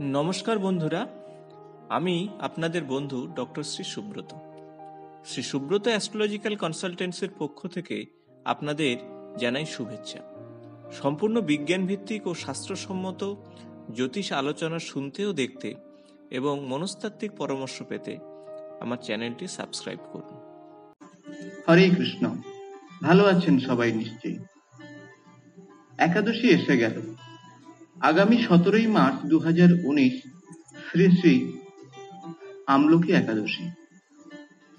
নমস্কার বন্ধুরা, আমি আপনাদের বন্ধু ডক্টর শ্রী সুব্রত। শ্রী সুব্রত অ্যাস্ট্রোলজিক্যাল কনসালটেন্সির পক্ষ থেকে আপনাদের জানাই শুভেচ্ছা। সম্পূর্ণ বিজ্ঞান ভিত্তিক ও শাস্ত্রসম্মত জ্যোতিষ আলোচনা শুনতে ও দেখতে এবং মনস্তাত্ত্বিক পরামর্শ পেতে আমার চ্যানেলটি সাবস্ক্রাইব করুন। হরে কৃষ্ণ। ভালো আছেন সবাই নিশ্চয়ই। একাদশী এসে গেল। আগামী সতেরোই মার্চ দু হাজার উনিশ শ্রী শ্রী আমলকি একাদশী।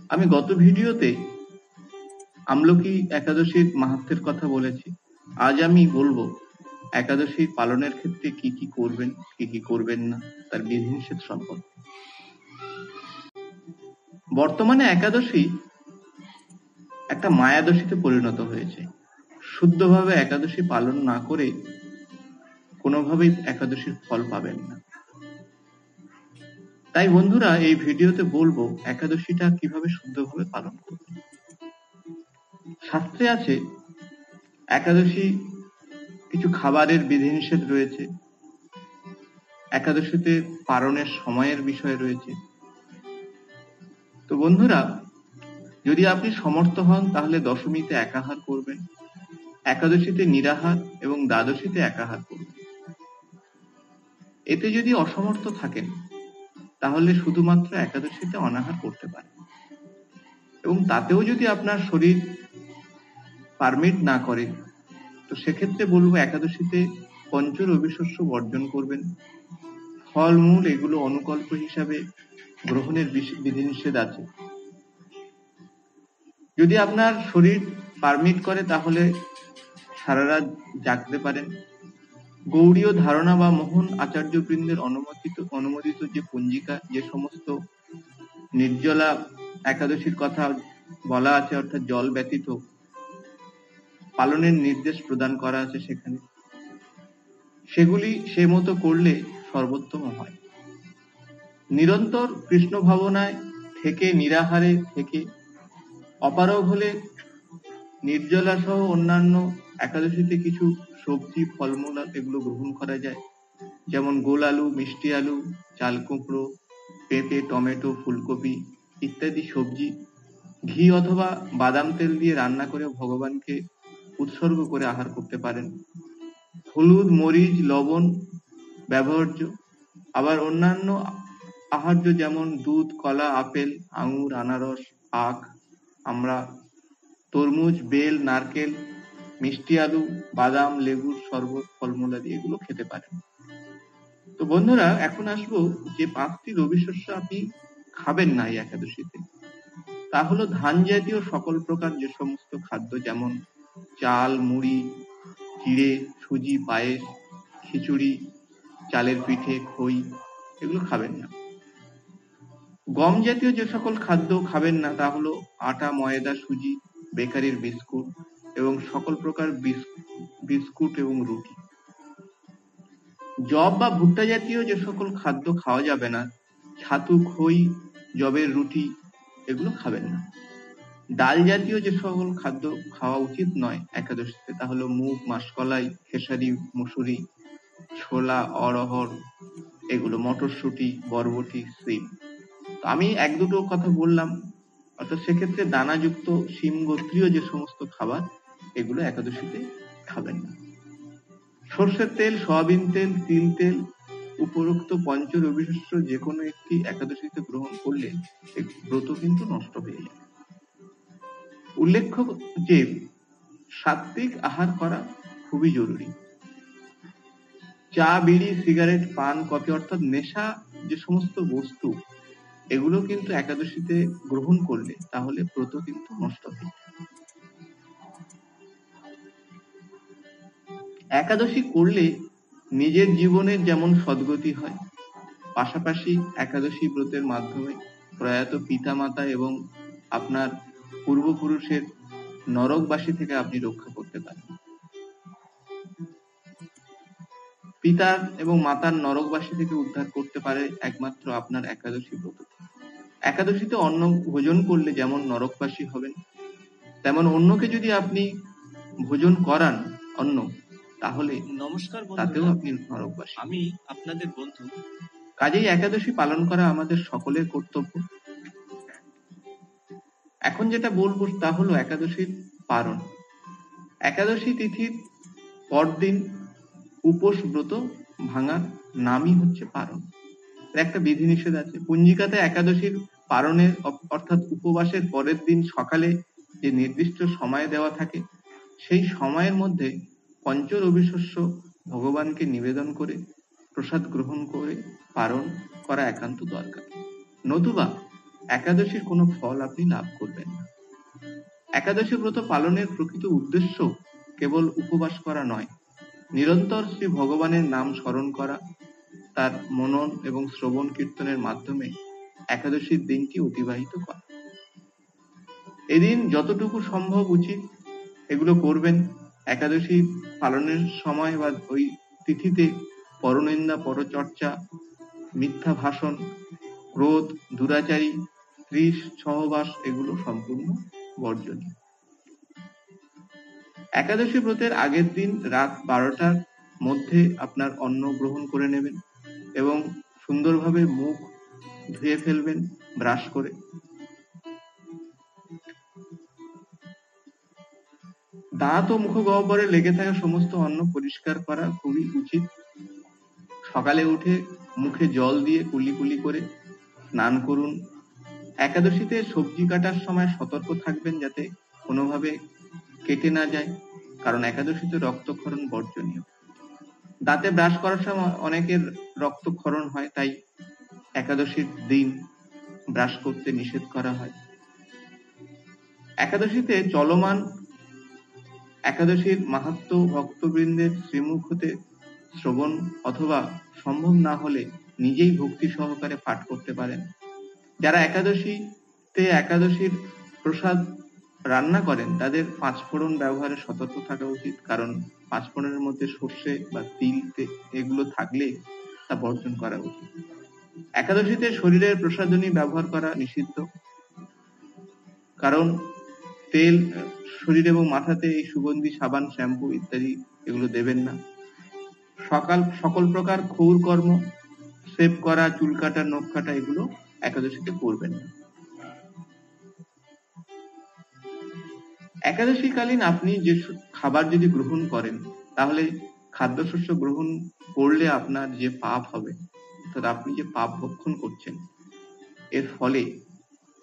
আমি গত ভিডিওতে আমলকি একাদশীর মাহাত্মের কথা বলেছি। আজ আমি বলব, একাদশী পালনের ক্ষেত্রে কি কি করবেন, কি কি করবেন না, তার বিধিনিষেধ সম্পর্কে। বর্তমানে একাদশী একটা মায়াদশীতে পরিণত হয়েছে। শুদ্ধভাবে একাদশী পালন না করে কোনোভাবেই একাদশীর ফল পাবেন না। তাই বন্ধুরা, এই ভিডিওতে বলব, একাদশীটা কীভাবে শুদ্ধভাবে পালন করবেন শাস্ত্রে আছে, একাদশী কিছু খাবারের বিধিনিষেধ রয়েছে। একাদশীতে পালনের সময়ের বিষয় রয়েছে। তো বন্ধুরা, যদি আপনি সমর্থ হন, তাহলে দশমীতে একাহার করবেন, একাদশীতে নিরাহার এবং দ্বাদশীতে একাহার করবেন। এতে যদি অসমর্থ থাকেন, তাহলে শুধুমাত্র একাদশীতে অনাহার করতে পারেন। এবং তাতেও যদি আপনার শরীর পারমিট না করে, তো সেক্ষেত্রে বলব একাদশীতে পঞ্চ রবি শস্য বর্জন করবেন। ফলমূল এগুলো অনুকল্প হিসাবে গ্রহণের বিধিনিষেধ আছে। যদি আপনার শরীর পারমিট করে, তাহলে সারা রাত জাগতে পারেন। গৌড়ীয় ধারণা বা মোহন আচার্যবৃন্দের অনুমোদিত অনুমোদিত যে পঞ্জিকা, যে সমস্ত নির্জলা একাদশীর কথা বলা আছে, অর্থাৎ জল ব্যতীত পালনের নির্দেশ প্রদান করা আছে সেখানে, সেগুলি সে মতো করলে সর্বোত্তম হয়। নিরন্তর কৃষ্ণ ভাবনায় থেকে, নিরাহারে থেকে, অপারগ হলে নির্জলা সহ অন্যান্য একাদশীতে কিছু সবজি, ফলমূল এগুলো গ্রহণ করা যায়। যেমন গোল আলু, মিষ্টি আলু, চাল কুমড়ো, পেঁপে, টমেটো, ফুলকপি ইত্যাদি সবজি। ঘি অথবা বাদাম তেল দিয়ে রান্না করে ভগবানকে উৎসর্গ করে আহার করতে পারেন। হলুদ, মরিচ, লবণ ব্যবহার্য। আবার অন্যান্য আহার্য যেমন দুধ, কলা, আপেল, আঙুর, আনারস আখ আমরা তরমুজ, বেল, নারকেল মিষ্টি আলু, বাদাম, লেবুর শরবত ফলমূলাদি এগুলো খেতে পারেন। তো বন্ধুরা, এখন আসব যে পাঁচটি রবি শস্য আপনি খাবেন না এই একাদশীতে। তা হলো ধান জাতীয় সকল প্রকার যে সমস্ত খাদ্য যেমন চাল, মুড়ি চিড়ে সুজি, পায়েস, খিচুড়ি, চালের পিঠে, খই, এগুলো খাবেন না। গম জাতীয় যে সকল খাদ্য খাবেন না তা হলো আটা, ময়দা, সুজি, বেকারির বিস্কুট এবং সকল প্রকার বিস্কুট এবং রুটি। জব বা ভুট্টা জাতীয় যে সকল খাদ্য খাওয়া যাবে না, ছাতু, খই জবের রুটি, এগুলো খাবেন না। ডাল জাতীয় যে সকল খাদ্য খাওয়া উচিত নয় একাদশীতে, তা হলো মুগ, মাসকলাই, খেসারি, মুসুরি, ছোলা অরহর এগুলো মটরশুঁটি, বরবটি, সিম। আমি এক দুটো কথা বললাম, অর্থাৎ সেক্ষেত্রে দানাযুক্ত, শিম গোত্রীয় যে সমস্ত খাবার এগুলো একাদশীতে খাবেন না। সর্ষের তেল, সয়াবিন তেল, তিল তেল, উপরোক্ত পঞ্চ রবিশস্য যে কোনো একটি একাদশীতে গ্রহণ করলে ব্রত কিন্তু নষ্ট হয়ে যায়। উল্লেখ্য যে সাত্বিক আহার করা খুবই জরুরি। চা, বিড়ি, সিগারেট, পান, কফি অর্থাৎ নেশা যে সমস্ত বস্তু, এগুলো কিন্তু একাদশীতে গ্রহণ করলে তাহলে ব্রত কিন্তু নষ্ট হয়ে যায়। একাদশী করলে নিজের জীবনের যেমন সদ্গতি হয়, পাশাপাশি একাদশী ব্রতের মাধ্যমে প্রয়াত পিতামাতা এবং আপনার পূর্বপুরুষের নরকবাসী থেকে আপনি রক্ষা করতে পারেন। পিতার এবং মাতার নরকবাসী থেকে উদ্ধার করতে পারে একমাত্র আপনার একাদশী ব্রত। একাদশীতে অন্ন ভোজন করলে যেমন নরকবাসী হবেন, তেমন অন্যকে যদি আপনি ভোজন করান অন্ন তাহলে নমস্কার তাতেও আপনি নরকবাসী। আমি আপনাদের বন্ধু। কাজেই একাদশী পালন করা আমাদের সকলের কর্তব্য। এখন যেটা বলব তা হলো একাদশীর পারণ একাদশী তিথির পরদিন উপোস ব্রত ভাঙার নামই হচ্ছে পারণ একটা বিধিনিষেধ আছে। পুঞ্জিকাতে একাদশীর পারণের অর্থাৎ উপবাসের পরের দিন সকালে যে নির্দিষ্ট সময় দেওয়া থাকে সেই সময়ের মধ্যে পঞ্চ রবিশস্য ভগবানকে নিবেদন করে, প্রসাদ গ্রহণ করে, পালন করা একান্ত দরকার। নতুবা একাদশীর কোনো ফল আপনি লাভ করবেন না। একাদশী ব্রত পালনের প্রকৃত উদ্দেশ্য কেবল উপবাস করা নয়, নিরন্তর শ্রী ভগবানের নাম স্মরণ করা, তার মনন এবং শ্রবণ কীর্তনের মাধ্যমে একাদশীর দিনটি অতিবাহিত করা। এদিন যতটুকু সম্ভব উচিত এগুলো করবেন একাদশী পালনের সময় বা ওই তিথিতে পরনিন্দা, পরচর্চা, মিথ্যা ভাষণ, ক্রোধ, দুরাচারী, ত্রিশ, সহবাস এগুলো সম্পূর্ণ বর্জনীয়। একাদশী ব্রতের আগের দিন রাত বারোটার মধ্যে আপনার অন্ন গ্রহণ করে নেবেন এবং সুন্দরভাবে মুখ ধুয়ে ফেলবেন, ব্রাশ করে। দাঁত ও মুখগহ্বরে লেগে থাকা সমস্ত অন্ন পরিষ্কার করা খুবই উচিত। সকালে উঠে মুখে জল দিয়ে কুলি কুলি করে স্নান করুন। একাদশীতে সবজি কাটার সময় সতর্ক থাকবেন যাতে কোনোভাবে কেটে না যায়, কারণ একাদশীতে রক্তক্ষরণ বর্জনীয়। দাঁতে ব্রাশ করার সময় অনেকের রক্তক্ষরণ হয়, তাই একাদশীর দিন ব্রাশ করতে নিষেধ করা হয়। একাদশীতে চলমান একাদশীর মাহাত্ম ভক্তবৃন্দের শ্রীমুখ হতে শ্রবণ অথবা সম্ভব না হলে নিজেই ভক্তি সহকারে পাঠ করতে পারেন। যারা একাদশীতে একাদশীর প্রসাদ রান্না করেন, তাদের পাঁচ ফোড়ন ব্যবহারে সতর্ক থাকা উচিত। কারণ পাঁচ ফোড়নের মধ্যে সর্ষে বা তিল এগুলো থাকলে তা বর্জন করা উচিত। একাদশীতে শরীরের প্রসাধনী ব্যবহার করা নিষিদ্ধ। কারণ তেল, শরীর এবং মাথাতে এই সুগন্ধি, সাবান, শ্যাম্পু ইত্যাদি এগুলো দেবেন না। সকাল, সকল প্রকার ক্ষৌর কর্ম সেভ করা, চুল কাটা, নখ কাটা এগুলো একাদশীতে করবেন না। একাদশীকালীন আপনি যে খাবার যদি গ্রহণ করেন, তাহলে খাদ্যশস্য গ্রহণ করলে আপনার যে পাপ হবে, অর্থাৎ আপনি যে পাপ ভক্ষণ করছেন, এর ফলে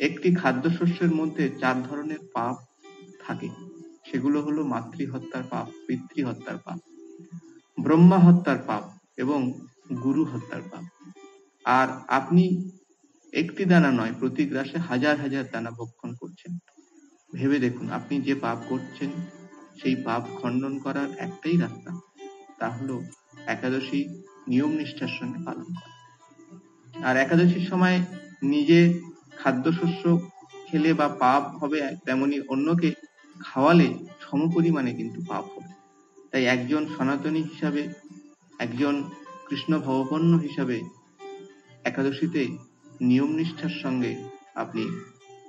একটি খাদ্যশস্যের মধ্যে চার ধরনের পাপ থাকে। সেগুলো হলো মাতৃহত্যার পাপ পিতৃ হত্যার পাপ ব্রহ্মা হত্যার পাপ এবং গুরু হত্যার পাপ। আর আপনি একটি দানা নয়, প্রতি গ্রাসে হাজার হাজার দানা ভক্ষণ করছেন। ভেবে দেখুন, আপনি যে পাপ করছেন, সেই পাপ খণ্ডন করার একটাই রাস্তা, তা হলো একাদশী নিয়ম নিষ্ঠার সঙ্গে পালন করা। আর একাদশীর সময় নিজে খাদ্যশস্য খেলে বা পাপ হবে তেমনি অন্যকে খাওয়ালে সমপরিমাণে কিন্তু পাপ হবে। তাই একজন সনাতনী হিসাবে, একজন কৃষ্ণ ভবপন্ন হিসাবে একাদশীতে নিয়ম নিষ্ঠার সঙ্গে আপনি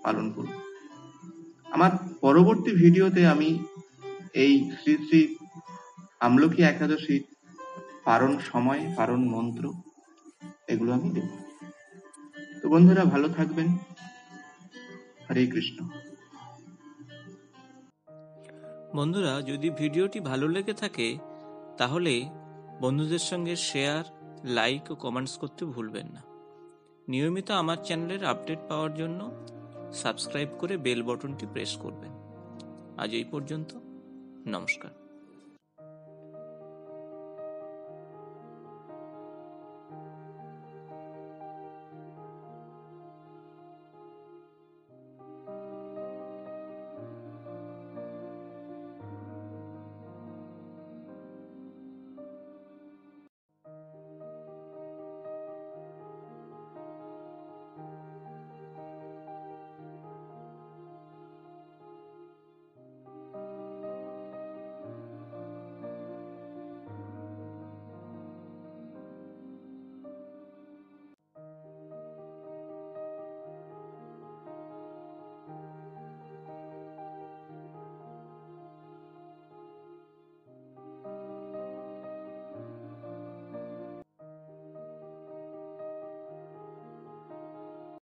পালন করুন। আমার পরবর্তী ভিডিওতে আমি এই শ্রী শ্রী আমলকি একাদশীর পারণ সময়, পারণ মন্ত্র এগুলো আমি দেব। বন্ধুরা, ভালো থাকবেন। হরে কৃষ্ণ। বন্ধুরা, যদি ভিডিওটি ভালো লেগে থাকে, তাহলে বন্ধুদের সঙ্গে শেয়ার, লাইক ও কমেন্টস করতে ভুলবেন না। নিয়মিত আমার চ্যানেলের আপডেট পাওয়ার জন্য সাবস্ক্রাইব করে বেল বটনটি প্রেস করবেন। আজ এই পর্যন্ত, নমস্কার।